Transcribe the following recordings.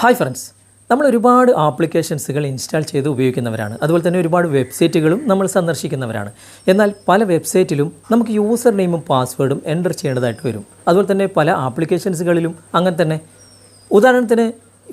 Hi friends നമ്മൾ ഒരുപാട് ആപ്ലിക്കേഷൻസുകൾ install ചെയ്ത് ഉപയോഗിക്കുന്നവരാണ്. അതുപോലെ തന്നെ ഒരുപാട് വെബ്സൈറ്റുകളും നമ്മൾ സന്ദർശിക്കുന്നവരാണ്. എന്നാൽ പല വെബ്സൈറ്റിലും നമുക്ക് യൂസർ നെയിമും പാസ്വേഡും എന്റർ ചെയ്യേണ്ടതായിട്ട് വരും. അതുപോലെ തന്നെ പല ആപ്ലിക്കേഷൻസുകളിലും അങ്ങനെ തന്നെ. ഉദാഹരണത്തിന്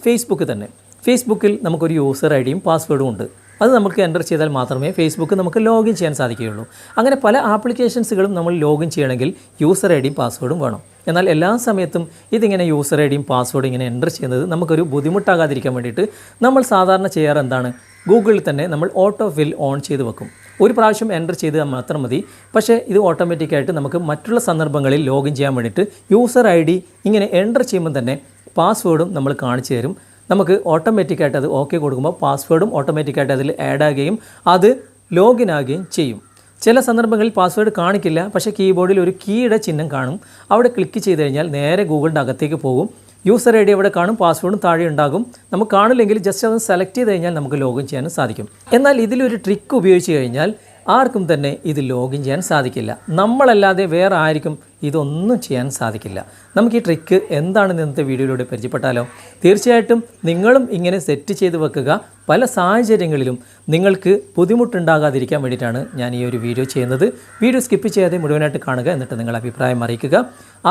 ഫേസ്ബുക്ക് തന്നെ. ഫേസ്ബുക്കിൽ നമുക്കൊരു യൂസർ ഐ ഡിയും പാസ്വേഡും ഉണ്ട്. അത് നമുക്ക് എന്റർ ചെയ്താൽ മാത്രമേ ഫേസ്ബുക്ക് നമുക്ക് ലോഗിൻ ചെയ്യാൻ സാധിക്കുകയുള്ളൂ. അങ്ങനെ പല ആപ്ലിക്കേഷൻസുകളും നമ്മൾ ലോഗിൻ ചെയ്യണമെങ്കിൽ യൂസർ ഐ ഡിയും പാസ്വേഡും വേണം. എന്നാൽ എല്ലാ സമയത്തും ഇതിങ്ങനെ യൂസർ ഐ ഡിയും പാസ്വേഡും ഇങ്ങനെ എന്റർ ചെയ്യുന്നത് നമുക്കൊരു ബുദ്ധിമുട്ടാകാതിരിക്കാൻ വേണ്ടിയിട്ട് നമ്മൾ സാധാരണ ചെയ്യാറ് എന്താണ്? ഗൂഗിളിൽ തന്നെ നമ്മൾ ഓട്ടോ ഫിൽ ഓൺ ചെയ്ത് വെക്കും. ഒരു പ്രാവശ്യം എന്റർ ചെയ്താൽ മാത്രം മതി. പക്ഷേ ഇത് ഓട്ടോമാറ്റിക്കായിട്ട് നമുക്ക് മറ്റുള്ള സന്ദർഭങ്ങളിൽ ലോഗിൻ ചെയ്യാൻ വേണ്ടിയിട്ട് യൂസർ ഐ ഡി ഇങ്ങനെ എന്റർ ചെയ്യുമ്പോൾ തന്നെ പാസ്വേഡും നമ്മൾ കാണിച്ചു തരും. നമുക്ക് ഓട്ടോമാറ്റിക്കായിട്ട് അത് ഓക്കെ കൊടുക്കുമ്പോൾ പാസ്വേഡും ഓട്ടോമാറ്റിക്കായിട്ട് അതിൽ ആഡ് ആകുകയും അത് ലോഗിൻ ആകുകയും ചെയ്യും. ചില സന്ദർഭങ്ങളിൽ പാസ്വേഡ് കാണിക്കില്ല പക്ഷേ കീബോർഡിൽ ഒരു കീയുടെ ചിഹ്നം കാണും. അവിടെ ക്ലിക്ക് ചെയ്ത് കഴിഞ്ഞാൽ നേരെ ഗൂഗിളിന്റെ അകത്തേക്ക് പോകും. യൂസർ ഐ ഡി അവിടെ കാണും പാസ്വേഡും താഴെ ഉണ്ടാകും. നമുക്ക് കാണില്ലെങ്കിൽ ജസ്റ്റ് അത് സെലക്ട് ചെയ്ത് കഴിഞ്ഞാൽ നമുക്ക് ലോഗിൻ ചെയ്യാനും സാധിക്കും. എന്നാൽ ഇതിലൊരു ട്രിക്ക് ഉപയോഗിച്ച് കഴിഞ്ഞാൽ ആർക്കും തന്നെ ഇത് ലോഗിൻ ചെയ്യാൻ സാധിക്കില്ല. നമ്മളല്ലാതെ വേറെ ആർക്കും ഇതൊന്നും ചെയ്യാൻ സാധിക്കില്ല. നമുക്ക് ഈ ട്രിക്ക് എന്താണെന്ന് ഇന്നത്തെ വീഡിയോയിലൂടെ പരിചയപ്പെട്ടാലോ? തീർച്ചയായിട്ടും നിങ്ങളും ഇങ്ങനെ സെറ്റ് ചെയ്ത് വെക്കുക. പല സാഹചര്യങ്ങളിലും നിങ്ങൾക്ക് ബുദ്ധിമുട്ടുണ്ടാകാതിരിക്കാൻ വേണ്ടിയിട്ടാണ് ഞാൻ ഈ ഒരു വീഡിയോ ചെയ്യുന്നത്. വീഡിയോ സ്കിപ്പ് ചെയ്യാതെ മുഴുവനായിട്ട് കാണുക എന്നിട്ട് നിങ്ങളുടെ അഭിപ്രായം അറിയിക്കുക.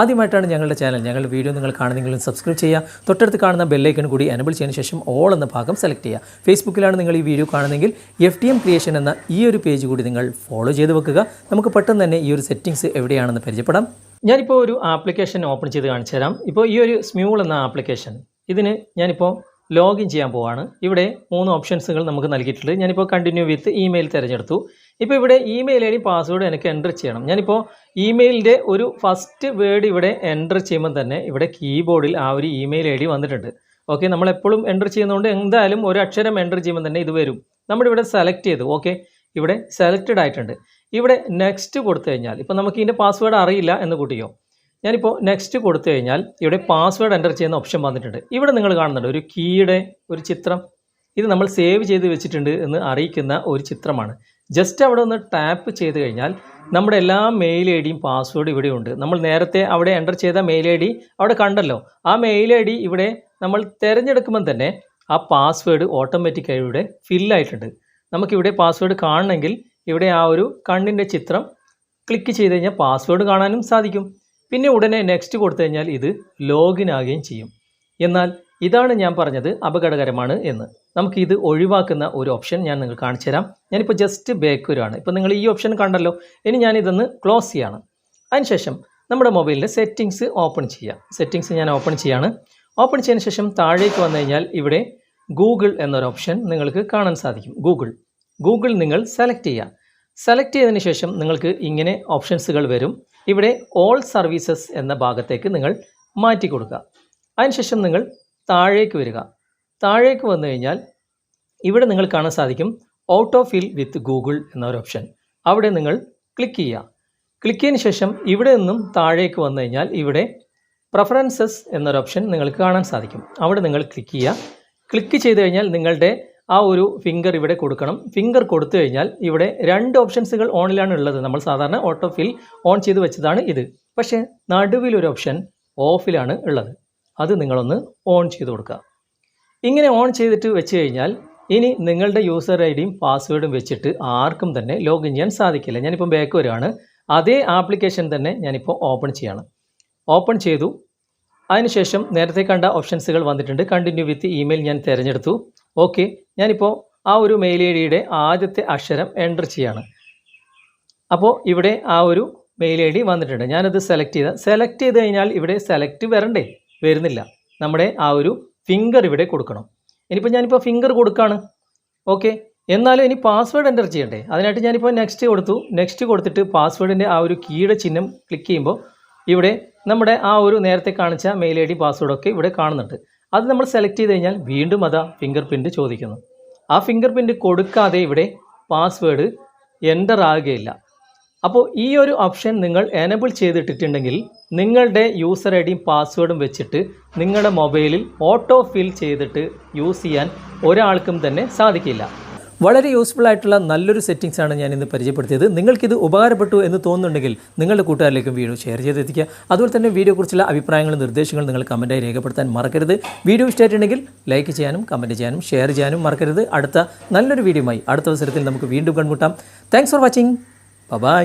ആദ്യമായിട്ടാണ് ഞങ്ങളുടെ ചാനൽ ഞങ്ങളുടെ വീഡിയോ നിങ്ങൾ കാണുന്നെങ്കിലും സബ്സ്ക്രൈബ് ചെയ്യുക. തൊട്ടടുത്ത് കാണുന്ന ബെല്ലൈക്കൺ കൂടി എനബിൾ ചെയ്തതിന് ശേഷം ഓൾ എന്ന ഭാഗം സെലക്ട് ചെയ്യുക. ഫേസ്ബുക്കിലാണ് നിങ്ങൾ ഈ വീഡിയോ കാണുന്നെങ്കിൽ എഫ് ടി എം ക്രിയേഷൻ എന്ന ഈ ഒരു പേജ് കൂടി നിങ്ങൾ ഫോളോ ചെയ്ത് വെക്കുക. നമുക്ക് പെട്ടെന്ന് തന്നെ ഈ ഒരു സെറ്റിംഗ്സ് എവിടെയാണെന്ന് പരിചയപ്പെടാം. ഞാനിപ്പോൾ ഒരു ആപ്ലിക്കേഷൻ ഓപ്പൺ ചെയ്ത് കാണിച്ചു തരാം. ഇപ്പോൾ ഈ ഒരു സ്മ്യൂൾ എന്ന ആപ്ലിക്കേഷൻ ഇതിന് ഞാനിപ്പോൾ ലോഗിൻ ചെയ്യാൻ പോവാണ്. ഇവിടെ മൂന്ന് ഓപ്ഷൻസുകൾ നമുക്ക് നൽകിയിട്ടുണ്ട്. ഞാനിപ്പോൾ കണ്ടിന്യൂ വിത്ത് ഇമെയിൽ തിരഞ്ഞെടുത്തു. ഇപ്പോൾ ഇവിടെ ഇമെയിൽ ഐ ഡി പാസ്വേഡ് എനിക്ക് എന്റർ ചെയ്യണം. ഞാനിപ്പോൾ ഇമെയിലിന്റെ ഒരു ഫസ്റ്റ് വേർഡ് ഇവിടെ എന്റർ ചെയ്യുമ്പോൾ തന്നെ ഇവിടെ കീബോർഡിൽ ആ ഒരു ഇമെയിൽ ഐ ഡി വന്നിട്ടുണ്ട്. ഓക്കെ നമ്മളെപ്പോഴും എന്റർ ചെയ്യുന്നതുകൊണ്ട് എന്തായാലും ഒരു അക്ഷരം എന്റർ ചെയ്യുമ്പോൾ തന്നെ ഇത് വരും. നമ്മളിവിടെ സെലക്ട് ചെയ്തു. ഓക്കെ ഇവിടെ സെലക്റ്റഡ് ആയിട്ടുണ്ട്. ഇവിടെ നെക്സ്റ്റ് കൊടുത്തു കഴിഞ്ഞാൽ ഇപ്പോൾ നമുക്ക് ഇതിന്റെ പാസ്വേഡ് അറിയില്ല എന്ന് കൂട്ടിയോ ഞാനിപ്പോൾ നെക്സ്റ്റ് കൊടുത്തു കഴിഞ്ഞാൽ ഇവിടെ പാസ്വേഡ് എന്റർ ചെയ്യുന്ന ഓപ്ഷൻ വന്നിട്ടുണ്ട്. ഇവിടെ നിങ്ങൾ കാണുന്നുണ്ട് ഒരു കീയുടെ ഒരു ചിത്രം. ഇത് നമ്മൾ സേവ് ചെയ്ത് വെച്ചിട്ടുണ്ട് എന്ന് അറിയിക്കുന്ന ഒരു ചിത്രമാണ്. ജസ്റ്റ് അവിടെ ഒന്ന് ടാപ്പ് ചെയ്ത് കഴിഞ്ഞാൽ നമ്മുടെ എല്ലാ മെയിൽ ഐ ഡിയും പാസ്വേഡ് ഇവിടെയുണ്ട് നമ്മൾ നേരത്തെ അവിടെ എന്റർ ചെയ്ത മെയിൽ ഐ ഡി അവിടെ കണ്ടല്ലോ. ആ മെയിൽ ഐ ഡി ഇവിടെ നമ്മൾ തിരഞ്ഞെടുക്കുമ്പോൾ തന്നെ ആ പാസ്വേഡ് ഓട്ടോമാറ്റിക്കായി ഇവിടെ ഫില്ലായിട്ടുണ്ട് നമുക്കിവിടെ പാസ്വേഡ് കാണണമെങ്കിൽ ഇവിടെ ആ ഒരു കണ്ണിന്റെ ചിത്രം ക്ലിക്ക് ചെയ്ത് കഴിഞ്ഞാൽ പാസ്വേഡ് കാണാനും സാധിക്കും. പിന്നെ ഉടനെ നെക്സ്റ്റ് കൊടുത്തു കഴിഞ്ഞാൽ ഇത് ലോഗിൻ ആകുകയും ചെയ്യും. എന്നാൽ ഇതാണ് ഞാൻ പറഞ്ഞത് അപകടകരമാണ് എന്ന്. നമുക്കിത് ഒഴിവാക്കുന്ന ഒരു ഓപ്ഷൻ ഞാൻ നിങ്ങൾക്ക് കാണിച്ചു തരാം. ഞാനിപ്പോൾ ജസ്റ്റ് ബേക്ക് വരുവാണ് ഇപ്പോൾ നിങ്ങൾ ഈ ഓപ്ഷൻ കണ്ടല്ലോ. ഇനി ഞാനിതൊന്ന് ക്ലോസ് ചെയ്യാണ്. അതിനുശേഷം നമ്മുടെ മൊബൈലിലെ സെറ്റിങ്സ് ഓപ്പൺ ചെയ്യാം. സെറ്റിങ്സ് ഞാൻ ഓപ്പൺ ചെയ്യാണ്. ഓപ്പൺ ചെയ്തതിന് ശേഷം താഴേക്ക് വന്നു കഴിഞ്ഞാൽ ഇവിടെ ഗൂഗിൾ എന്നൊരു ഓപ്ഷൻ നിങ്ങൾക്ക് കാണാൻ സാധിക്കും. ഗൂഗിൾ ഗൂഗിൾ നിങ്ങൾ സെലക്ട് ചെയ്യുക സെലക്ട് ചെയ്തതിന് ശേഷം നിങ്ങൾക്ക് ഇങ്ങനെ ഓപ്ഷൻസുകൾ വരും. ഇവിടെ ഓൾ സർവീസസ് എന്ന ഭാഗത്തേക്ക് നിങ്ങൾ മാറ്റി കൊടുക്കുക. അതിനുശേഷം നിങ്ങൾ താഴേക്ക് വരിക. താഴേക്ക് വന്നു കഴിഞ്ഞാൽ ഇവിടെ നിങ്ങൾ കാണാൻ സാധിക്കും autofill with Google എന്നൊരു ഓപ്ഷൻ അവിടെ നിങ്ങൾ ക്ലിക്ക് ചെയ്യുക. ക്ലിക്ക് ചെയ്തതിന് ശേഷം ഇവിടെ നിന്നും താഴേക്ക് വന്നു കഴിഞ്ഞാൽ ഇവിടെ പ്രഫറൻസസ് എന്നൊരു ഓപ്ഷൻ നിങ്ങൾക്ക് കാണാൻ സാധിക്കും. അവിടെ നിങ്ങൾ ക്ലിക്ക് ചെയ്യുക. ക്ലിക്ക് ചെയ്ത് കഴിഞ്ഞാൽ നിങ്ങളുടെ ആ ഒരു ഫിംഗർ ഇവിടെ കൊടുക്കണം. ഫിംഗർ കൊടുത്തു കഴിഞ്ഞാൽ ഇവിടെ രണ്ട് ഓപ്ഷൻസുകൾ ഓണിലാണ് ഉള്ളത്. നമ്മൾ സാധാരണ ഓട്ടോ ഫിൽ ഓൺ ചെയ്ത് വെച്ചതാണ് ഇത്. പക്ഷേ നടുവിലൊരു ഓപ്ഷൻ ഓഫിലാണ് ഉള്ളത്. അത് നിങ്ങളൊന്ന് ഓൺ ചെയ്ത് കൊടുക്കുക. ഇങ്ങനെ ഓൺ ചെയ്തിട്ട് വെച്ച് കഴിഞ്ഞാൽ ഇനി നിങ്ങളുടെ യൂസർ ഐ ഡിയും പാസ്വേഡും വെച്ചിട്ട് ആർക്കും തന്നെ ലോഗിൻ ചെയ്യാൻ സാധിക്കില്ല. ഞാനിപ്പം ബാക്ക് വരികയാണ്. അതേ ആപ്ലിക്കേഷൻ തന്നെ ഞാനിപ്പോൾ ഓപ്പൺ ചെയ്യാണ്. ഓപ്പൺ ചെയ്തു. അതിനുശേഷം നേരത്തെ കണ്ട ഓപ്ഷൻസുകൾ വന്നിട്ടുണ്ട്. കണ്ടിന്യൂ വിത്ത് ഇമെയിൽ ഞാൻ തിരഞ്ഞെടുത്തു. ഓക്കെ ഞാനിപ്പോൾ ആ ഒരു മെയിൽ ഐ ഡിയുടെ ആദ്യത്തെ അക്ഷരം എന്റർ ചെയ്യാണ്. അപ്പോൾ ഇവിടെ ആ ഒരു മെയിൽ ഐ ഡി വന്നിട്ടുണ്ട്. ഞാനത് സെലക്ട് ചെയ്ത സെലക്ട് ചെയ്ത് കഴിഞ്ഞാൽ ഇവിടെ സെലക്ട് വരണ്ടേ? വരുന്നില്ല. നമ്മുടെ ആ ഒരു ഫിംഗർ ഇവിടെ കൊടുക്കണം. ഇനിയിപ്പോൾ ഞാനിപ്പോൾ ഫിംഗർ കൊടുക്കുകയാണ് ഓക്കെ എന്നാലും ഇനി പാസ്വേഡ് എന്റർ ചെയ്യണ്ടേ? അതിനായിട്ട് ഞാനിപ്പോൾ നെക്സ്റ്റ് കൊടുത്തു. നെക്സ്റ്റ് കൊടുത്തിട്ട് പാസ്വേഡിന്റെ ആ ഒരു കീയുടെ ചിഹ്നം ക്ലിക്ക് ചെയ്യുമ്പോൾ ഇവിടെ നമ്മുടെ ആ ഒരു നേരത്തെ കാണിച്ച മെയിൽ ഐ ഡി പാസ്വേഡൊക്കെ ഇവിടെ കാണുന്നുണ്ട്. അത് നമ്മൾ സെലക്ട് ചെയ്ത് കഴിഞ്ഞാൽ വീണ്ടും അതാ ഫിംഗർ പ്രിന്റ് ചോദിക്കുന്നു. ആ ഫിംഗർ പ്രിന്റ് കൊടുക്കാതെ ഇവിടെ പാസ്വേഡ് എന്റർ ആകുകയില്ല. അപ്പോൾ ഈ ഒരു ഓപ്ഷൻ നിങ്ങൾ എനബിൾ ചെയ്തിട്ടിട്ടുണ്ടെങ്കിൽ നിങ്ങളുടെ യൂസർ ഐ ഡിയും പാസ്വേഡും വെച്ചിട്ട് നിങ്ങളുടെ മൊബൈലിൽ ഓട്ടോ ഫിൽ ചെയ്തിട്ട് യൂസ് ചെയ്യാൻ ഒരാൾക്കും തന്നെ സാധിക്കില്ല. വളരെ യൂസ്ഫുൾ ആയിട്ടുള്ള നല്ലൊരു സെറ്റിംഗ്സ് ആണ് ഞാൻ ഇന്ന് പരിചയപ്പെടുത്തിയത്. നിങ്ങൾക്കിത് ഉപകാരപ്പെട്ടു എന്ന് തോന്നുന്നുണ്ടെങ്കിൽ നിങ്ങളുടെ കൂട്ടുകാരിലേക്കും വീഡിയോ ഷെയർ ചെയ്തെത്തിക്കുക. അതുപോലെ തന്നെ വീഡിയോയെക്കുറിച്ചുള്ള അഭിപ്രായങ്ങളും നിർദ്ദേശങ്ങളും നിങ്ങൾ കമന്റായി രേഖപ്പെടുത്താൻ മറക്കരുത്. വീഡിയോ ഇഷ്ടമായിട്ടുണ്ടെങ്കിൽ ലൈക്ക് ചെയ്യാനും കമന്റ് ചെയ്യാനും ഷെയർ ചെയ്യാനും മറക്കരുത്. അടുത്ത നല്ലൊരു വീഡിയോയുമായി അടുത്ത അവസരത്തിൽ നമുക്ക് വീണ്ടും കണ്ടുമുട്ടാം. Thanks for watching bye